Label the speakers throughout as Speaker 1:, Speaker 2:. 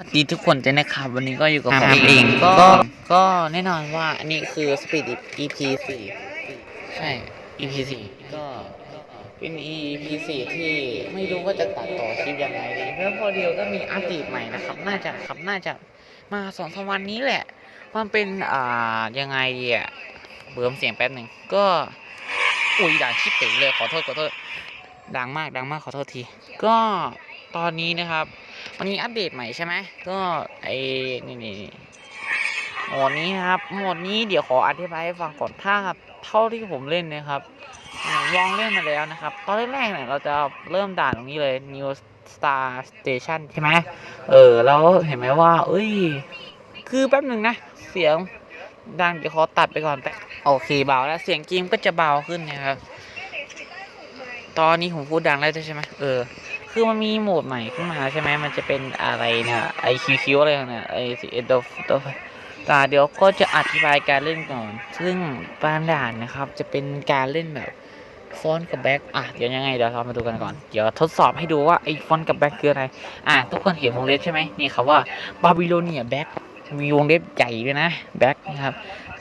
Speaker 1: สวัสดีทุกคนด้วยนะครับ วันนี้ก็อยู่กับ
Speaker 2: อ่า
Speaker 1: ผม
Speaker 2: ผม
Speaker 1: เอง
Speaker 2: เอง
Speaker 1: ก็
Speaker 2: ก็
Speaker 1: ก็แน่นอนว่าอันนี้คือ Speed EP สี่ใช่ EP สี่ก็เป็น EP สี่ที่ไม่รู้ว่าจะตัดต่อคลิปยังไงดีเพราะพอเดียวก็มีอัปเดตใหม่นะครับ น่าจะครับน่าจะมาสองสามวันนี้แหละ มันเป็นอ่ายังไงดีอะเบิ่มเสียงแป๊บหนึ่งก็อุ้ยดังชิบเป๋เลยขอโทษขอโทษดังมากดังมากขอโทษที ก็ ตอนนี้นะครับวันนี้อัปเดตใหม่ใช่ไหมก็ไอ้นี่นี่นี่โหมดนี้นะครับโหมดนี้เดี๋ยวขออธิบายให้ฟังก่อนถ้าเท่าที่ผมเล่นนะครับลองเล่นมาแล้วนะครับ ตอนแรกๆเนี่ยเราจะเริ่มด่านตรงนี้เลย New Star Station ใช่ไหมเออแล้วเห็นไหมว่า เอ้ย คือแป๊บหนึ่งนะ เสียงดังเดี๋ยวขอตัดไปก่อนแป๊บโอเคเบาแล้วเสียงเกมก็จะเบาขึ้นนะครับ ตอนนี้ผมพูดดังแล้วใช่ไหมเออ คือมันมีโหมดใหม่ขึ้นมาใช่ไหมมันจะเป็นอะไรนะไอคิวคิวอะไรเนี่ยไอเอ็ดฟตัวตาเดี๋ยวก็จะอธิบายการเล่นก่อน ซึ่งบางด่านนะครับ จะเป็นการเล่นแบบฟอนกับแบ็กอะเดี๋ยวยังไงเดี๋ยวเรามาดูกันก่อน เดี๋ยวทดสอบให้ดูว่าไอฟอนกับแบ็กคืออะไร อะทุกคนเห็นวงเล็บใช่ไหมนี่ครับว่าบาบิโลเนียแบ็ก มีวงเล็บใหญ่ด้วยนะแบ็กนะครับ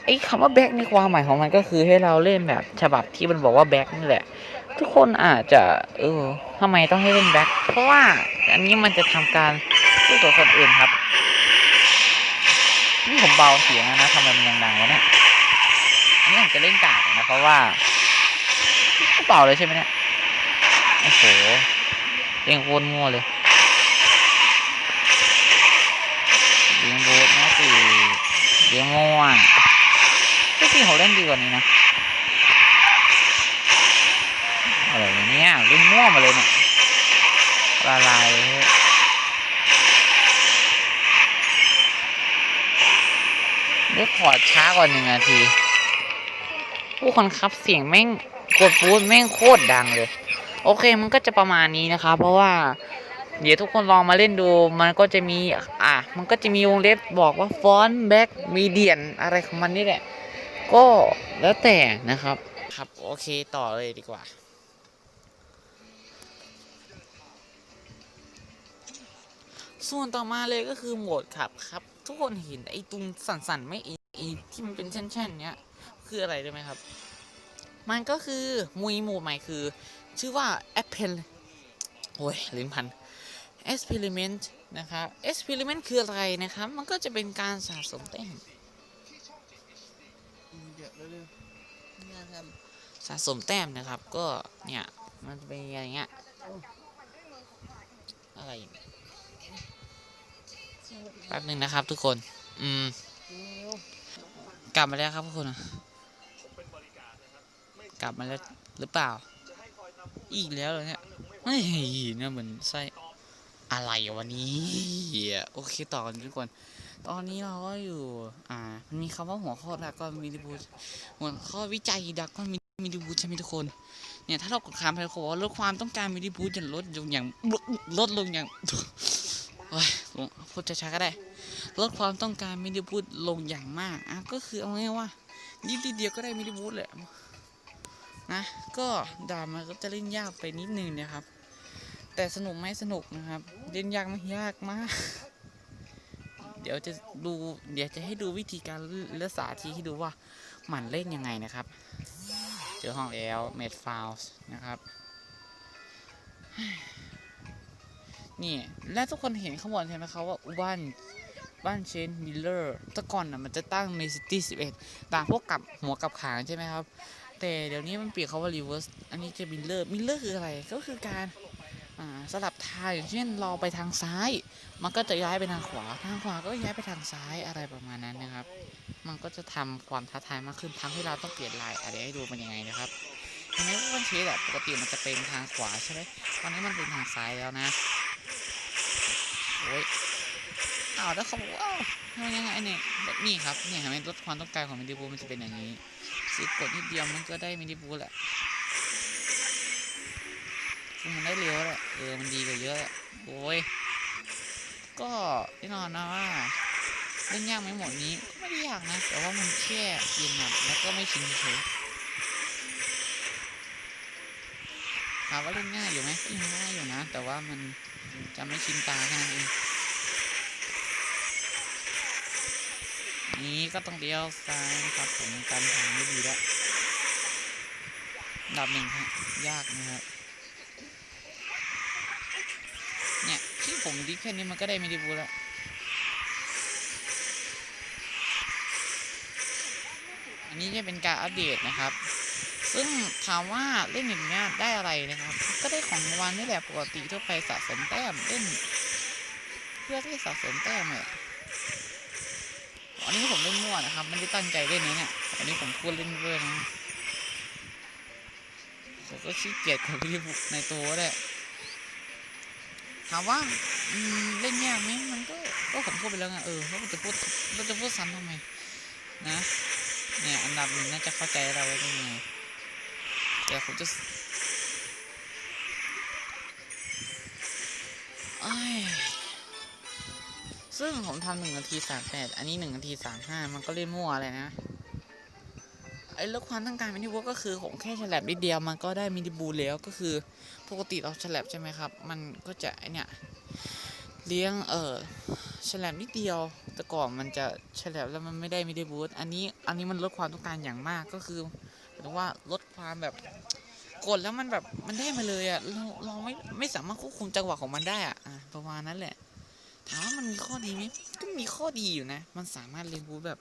Speaker 1: ไอ้คำว่าแบ็กในความหมายของมันก็คือให้เราเล่นแบบฉบับที่มันบอกว่าแบ็กนี่แหละ ทุกคนอาจจะเออทำไมต้องให้เล่นแบ็คเพราะว่าอันนี้มันจะทำการสู้กับคนอื่นครับนี่ผมเบาเสียงนะทำไมมันยังดังวะเนี่ยอันนี้ผมจะเล่นกากนะเพราะว่าเบาเลยใช่ไหมเนี่ยโอ้โหเองโคตรมั่วเลยเลี้ยงโบสนะสิเลี้ยงง่วง ก็สิเขาเล่นดีกว่านี้นะอะไรเนี่ยเล่นม่วมาเลยเนี่ยละลายเลยได้ขอดช้ากว่าหนึ่งนาที ผู้คนครับเสียงแม่งกดบูทแม่งโคตรดังเลย โอเคมันก็จะประมาณนี้นะครับเพราะว่า เดี๋ยวทุกคนลองมาเล่นดูมันก็จะมี อะ มันก็จะมีวงเล็บบอกว่าฟอนต์แบ็กมีเดียนอะไรของมันนี่แหละ ก็แล้วแต่นะครับ ครับโอเคต่อเลยดีกว่า ส่วนต่อมาเลยก็คือโหมดขับครับ ทุกคนเห็นไอ้ตรงสั่นๆไม่ไอ้ไอที่มันเป็นแช่นๆเนี้ยคืออะไรรู้ไหมครับ มันก็คือมุยโหมดใหม่คือ ชื่อว่า Apple โอ้ยลิ้นพัน Experiment นะครับ Experiment คืออะไรนะครับ มันก็จะเป็นการสะสมแต้ม สะสมแต้มนะครับ ก็เนี่ยมันจะเป็นอย่างเงี้ยอะไรอย่างเงี้ยแป๊บหนึ่งนะครับ ทุกคน อืม กลับมาแล้วครับทุกคน กลับมาแล้วหรือเปล่า อีกแล้วเหรอเนี่ยเฮ้ยเนี่ยเหมือนไส้อะไรวันนี้ โอเคต่อกันทุกคน ตอนนี้เราก็อยู่ อ่า มันมีคำว่าหัวข้อดักก็มิดิบูหัวข้อวิจัยดักก็มิดิบูใช่ไหมทุกคน เนี่ยถ้าเรากดคำไปเขาบอกว่าลดความต้องการมิดิบูจะลดลงอย่างลดลงอย่างโอ้ยพูดช้าๆก็ได้ ลดความต้องการมินิบูลงอย่างมากอะก็คือเอาง่ายว่านิดเดียวก็ได้มินิบูแหละนะก็ด่ามันก็จะเล่นยากไปนิดนึงนะครับ แต่สนุกไหมสนุกนะครับ เล่นยากไหมยากมาก ดี๋ยวจะดูเดี๋ยวจะให้ดูวิธีการและสาธิตให้ดูว่ามันเล่นยังไงนะครับ เจอห้องแล้วเมดฟาวส์นะครับนี่และทุกคนเห็นข้างบนใช่ไหมครับว่าบ้านบ้านเชนมิลเลอร์ต่ก่อนน่ะมันจะตั้งในซิตี้11ต่างพวกกับหัวกับขางใช่ไหมครับ แต่เดี๋ยวนี้มันเปลี่ยนเขาว่ารีเวิร์สอันนี้จะมิลเลอร์มิลเลอร์คืออะไรก็คือการ สลับทางอย่างเช่นเราไปทางซ้าย มันก็จะย้ายไปทางขวา ทางขวาก็ย้ายไปทางซ้ายอะไรประมาณนั้นนะครับ มันก็จะทำความท้าทายมากขึ้นทำให้เราต้องเปลี่ยนลายอะไรให้ดูมันยังไงนะครับเห็นไหมว่าวันเชนแบบปกติมันจะเป็นทางขวาใช่ไหมตอนนี้มันเป็นทางซ้ายแล้วนะโอ้ยอ้าวแล้วเขาบอกว่าอ้าวทำยังไงเนี่ยแบบนี้ครับเนี่ยเห็นไหมลดความต้องการของมินิบูมันจะเป็นอย่างนี้ซื้อกดนิดเดียวมันก็ได้มินิบูแหละ มันได้เร็วแหละเออมันดีกว่าเยอะแหละโอ้ยก็แน่นอนนะว่าเล่นยากไหมหมดนี้ก็ไม่ได้ยากนะ แต่ว่ามันแค่เปลี่ยนแบบแล้วก็ไม่ชินเฉยถามว่าเล่นง่ายอยู่ไหมง่ายอยู่นะ แต่ว่ามันจะไม่ชินตาแค่นั้นเองนี้ก็ต้องเลี้ยวซ้ายครับผมการทางไม่ดีแล้วดับหนึ่งฮะยากนะครับ เนี่ยที่ ผมดิฟแค่นี้มันก็ได้ไม่ได้บูแล้วอันนี้จะเป็นการอัปเดตนะครับ ซึ่งถามว่าเล่นอย่างเงี้ยได้อะไรนะครับ ก็ได้ของรางวัลนี่แหละปกติทั่วไปสะสมแต้มเล่น เพื่อที่สะสมแต้มเนี่ยอันนี้ผมเล่นมั่วนะครับไม่ได้ตั้งใจเล่นนะเนี่ยอันนี้ผมพูดเล่นเพื่อนะผมก็ขี้เกียจกับวิดีบุกในตัวแหละ ถามว่าเล่นยากไหมมันก็ก็ผมพูดไปแล้วไงเออแล้วจะพูดเราจะพูดซ้ำทำไมนะเนี่ยอันดับหนึ่งน่าจะเข้าใจเราไว้ยังไงแต่ผมจะเอ้ยซึ่งผมทำหนึ่งนาทีสามแปดอันนี้หนึ่งนาทีสามห้ามันก็เล่นมั่วเลยนะ ไอ้เรื่องความต้องการมินิบูก็คือผมแค่ฉลับนิดเดียวมันก็ได้มินิบูแล้วก็คือปกติเราฉลับใช่ไหมครับ มันก็จะไอเนี่ยเลี้ยงเออฉลับนิดเดียว แต่ก่อนมันจะฉลับแล้วมันไม่ได้มินิบูอันนี้อันนี้มันลดความต้องการอย่างมากก็คือหมายถึงว่าลดความแบบกดแล้วมันแบบมันได้มาเลยอะเราเราไม่ไม่สามารถควบคุมจังหวะของมันได้อะอะประมาณนั้นแหละถามว่ามันมีข้อดีไหมก็มีข้อดีอยู่นะ มันสามารถเรียนรู้แบบ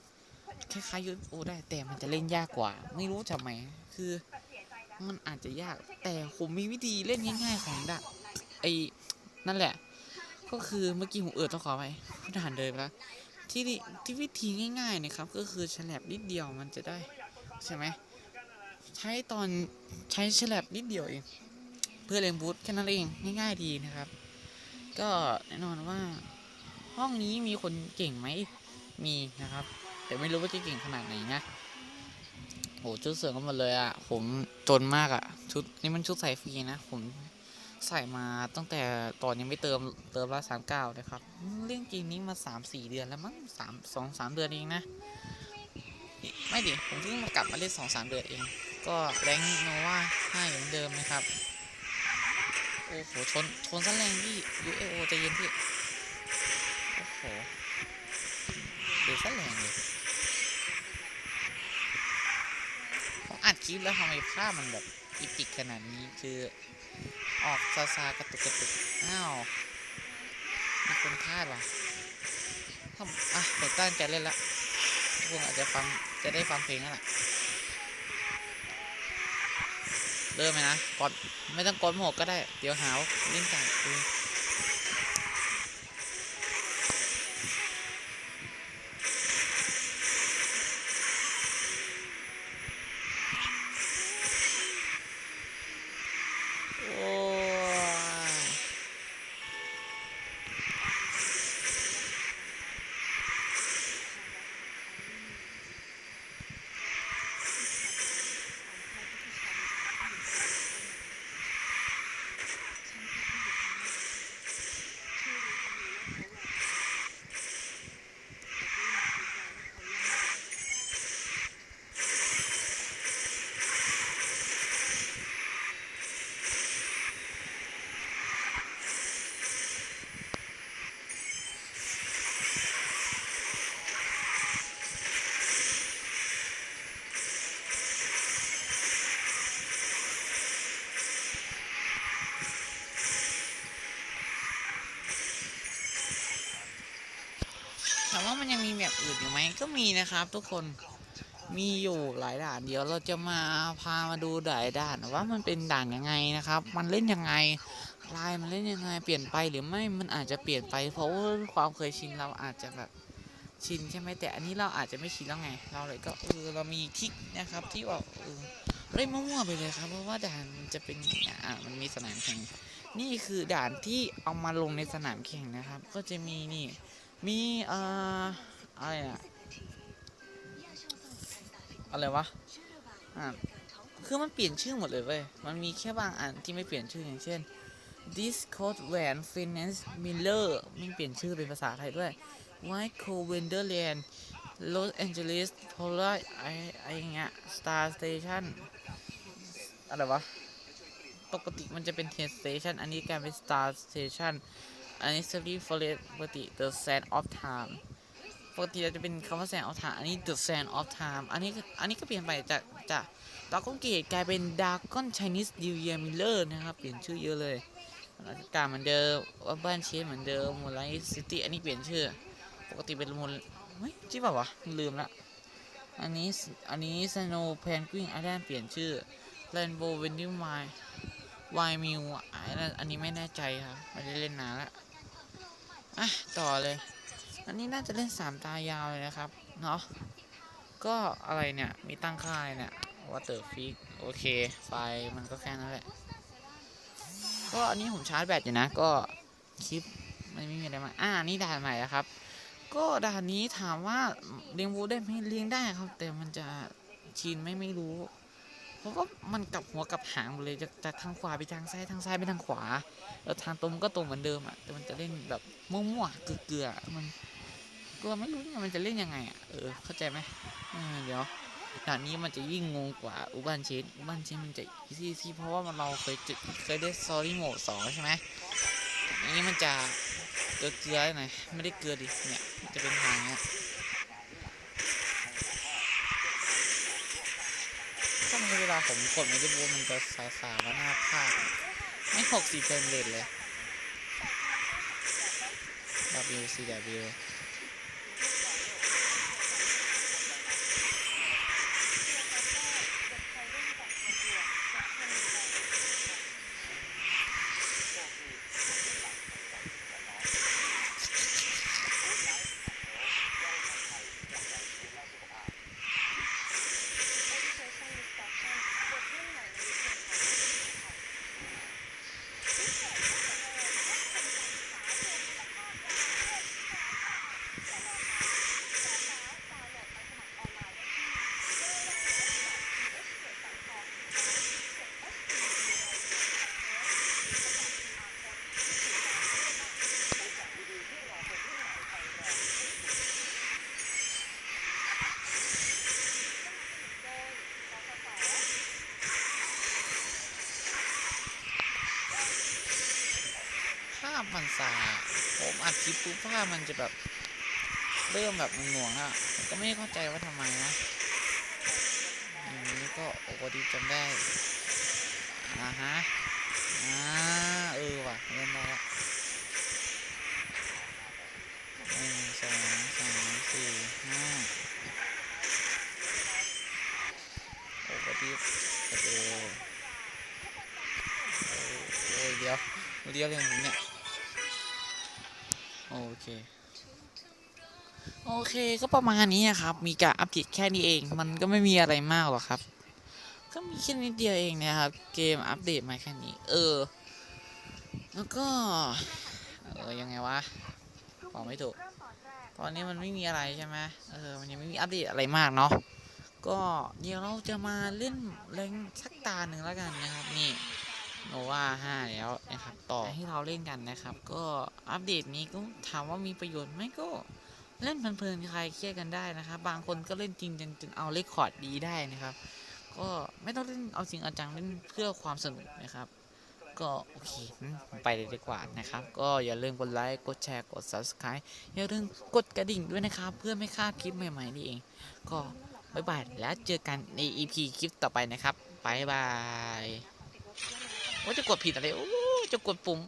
Speaker 1: คล้ายๆยูโอได้แต่มันจะเล่นยากกว่า ไม่รู้ทำไมคือมันอาจจะยาก แต่ผมมีวิธีเล่นง่าย ๆ ของดะไอ้นั่นแหละ ก็คือเมื่อกี้ผมเอิดต้องขอไปผู้ทหารเดินไปแล้วที่ที่วิธีง่ายๆนะครับ ก็คือฉลับนิดเดียวมันจะได้ใช่ไหมใช้ตอนใช้ฉลับนิดเดียวเองเพื่อเล่นบูทแค่นั้นเองง่าย ๆดีนะครับ ก็แน่นอนว่า ห้องนี้มีคนเก่งไหมมีนะครับ แต่ไม่รู้ว่าจะเก่งขนาดไหนนะโหชุดเสริมกันหมดเลยอะ่ะ ผมจนมากอะ่ะ ชุดนี่มันชุดใส่ฟรีนะ ผมใส่มาตั้งแต่ตอนยังไม่เติมเติมละสามเก้านะครับ เรื่องจริงนี้มาสามสี่เดือนแล้วมั้งสามสองสามเดือนเองนะ ไม่ดิ ผมเพิ่งมากลับมาเล่นสองสามเดือนเอง ก็แรงโนว่าห้าอย่างเดิมนะครับ โอ้โห ชน ชนซะแรงพี่ UAO ใจเย็นพี่ โอ้โหเดี๋ยวซะแรงเลยผม อัดคลิปแล้วทำไมภาพมันแบบอีปิกขนาดนี้คือออกซาซากระตุกกระตุกอ้าวมีคนพลาดว่ะทำอะผมตั้งใจเล่นละทุกคนอาจจะฟังจะได้ฟังเพลงแล้วล่ะเริ่มไหมนะกดไม่ต้องกดหมวกก็ได้ เดี๋ยวหาวเล่นจากคือโอ้ยถามว่ามันยังมีแบบอื่นอยู่ไหม ก็มีนะครับ ทุกคนมีอยู่หลายด่านเดี๋ยวเราจะมาพามาดูหลายด่านว่ามันเป็นด่านยังไงนะครับ มันเล่นยังไงลายมันเล่นยังไงเปลี่ยนไปหรือไม่มันอาจจะเปลี่ยนไป เพราะว่าความเคยชินเราอาจจะแบบชินใช่ไหมแต่อันนี้เราอาจจะไม่ชินแล้วไง เราเลยก็เออเรามีทิกนะครับ ที่ว่าเออเล่นมั่วๆไปเลยครับเพราะว่าด่านมันจะเป็นอ่างเงี้ยมันมีสนามแข่งนี่คือด่านที่เอามาลงในสนามแข่งนะครับ ก็จะมีนี่มีเอ่ออะไรอะ อะไรวะอ่าคือมันเปลี่ยนชื่อหมดเลยเว้ย มันมีแค่บางอันที่ไม่เปลี่ยนชื่ออย่างเช่น Discord Van Finance Miller มันเปลี่ยนชื่อเป็นภาษาไทยด้วย White Co Wonderland Los Angeles Polar ไอไออย่างเงี้ย Star Station อะไรวะ ปกติมันจะเป็น Test Station อันนี้กลายเป็น Star Station อันนี้ Study Forest ปกติ The Sand of Time ปกติเราจะเป็นคำว่า Sand of Time อันนี้ The Sand of Time อันนี้อันนี้ก็เปลี่ยนไปจากจากดาก้อนเกตกลายเป็นดาก้อน Chinese New Year Miller นะครับ เปลี่ยนชื่อเยอะเลยการเหมือนเดิมวับ้านเชนเหมือนเดิมมูลไลท์ซิตี้อันนี้เปลี่ยนชื่อ ปกติเป็นมูลเฮ้ยจริงป่าวะลืมละอันนี้อันนี้ Snow Penguin Island เปลี่ยนชื่อ Rainbow Venue Mine วายมิวอันนี้ไม่แน่ใจครับไม่ได้เล่นนานละอะต่อเลย อันนี้น่าจะเล่นสามตายาวเลยนะครับ เนาะ ก็อะไรเนี่ย มีตั้งค่ายเนี่ยวอเตอร์ฟิกโอเค ไฟมันก็แค่นั้นแหละ ก็อันนี้ผมชาร์จแบตอยู่นะ ก็คลิปไม่ไม่มีอะไรมา อ่า นี่ด่านใหม่แล้วครับ ก็ด่านนี้ถามว่าเลี้ยงวูได้ไหมเลี้ยงได้ครับ แต่มันจะชินไม่ไม่รู้ เพราะว่ามันกลับหัวกลับหางหมดเลยจากจากทางขวาไปทางซ้ายทางซ้ายไปทางขวา แล้วทางตรงก็ตรงเหมือนเดิมอะ แต่มันจะเล่นแบบมั่วๆเกลือๆมัน ก็ไม่รู้เนี่ยมันจะเล่นยังไงอะเออเข้าใจไหมเออเดี๋ยวด่านนี้มันจะยิ่งงงกว่าอุบันเชนอุบันเชนมันจะอีซี่ซี่เพราะว่ามันเราเคยจุดเคยได้ซอรี่โหมดสองใช่ไหมอันนี้มันจะเกลือเกลือหน่อยไม่ได้เกลือดิเนี่ยมันจะเป็นทางเนี้ยถ้ามันเวลาผมกดไม่ได้บูมันจะสายสาว่าหน้าภาคไม่หกสี่เฟรมเรทเลย W มันสาผมอัดคลิปปุ๊บภาพมันจะแบบ เริ่มแบบหน่วงๆอะผมก็ไม่เข้าใจว่าทำไมนะอย่างนี้ก็โอ้พอดีจำได้อ่าฮะอ่าเออว่ะเริ่มได้ละหนึ่งสองสามสี่ห้าโอ้ดีกระโอ้โอ้ยเดี๋ยวเดี๋ยวเรื่องนี้เนี่ย โอเค โอเคก็ประมาณนี้นะครับ มีการอัปเดตแค่นี้เอง มันก็ไม่มีอะไรมากหรอกครับ ก็มีแค่นิดเดียวเองนะครับ เกมอัปเดตมาแค่นี้ เออ แล้วก็ เออยังไงวะบอกไม่ถูก ตอนนี้มันไม่มีอะไรใช่ไหมเออ มันยังไม่มีอัปเดตอะไรมากเนาะ ก็เดี๋ยวเราจะมาเล่นแรงสักตาหนึ่งแล้วกันนะครับนี่ โนวาห้าแล้วนะครับ ต่อให้เราเล่นกันนะครับ ก็อัปเดตนี้ก็ถามว่ามีประโยชน์ไหมก็เล่นเพลินๆใครเครียดกันได้นะครับ บางคนก็เล่นจริงจนจนเอาเลคคอร์ดดีได้นะครับ ก็ไม่ต้องเล่นเอาจริงเอาจังเล่นเพื่อความสนุกนะครับ ก็โอเคไปเลยดีกว่านะครับ ก็อย่าลืมกดไลค์กดแชร์กด subscribe อย่าลืมกดกระดิ่งด้วยนะครับ เพื่อไม่พลาดคลิปใหม่ๆนี่เอง ก็บ๊ายบายแล้วเจอกันใน EP คลิปต่อไปนะครับบ๊ายบาย ว่าจะกดผิดอะไรโอ้จะกดปุ่ม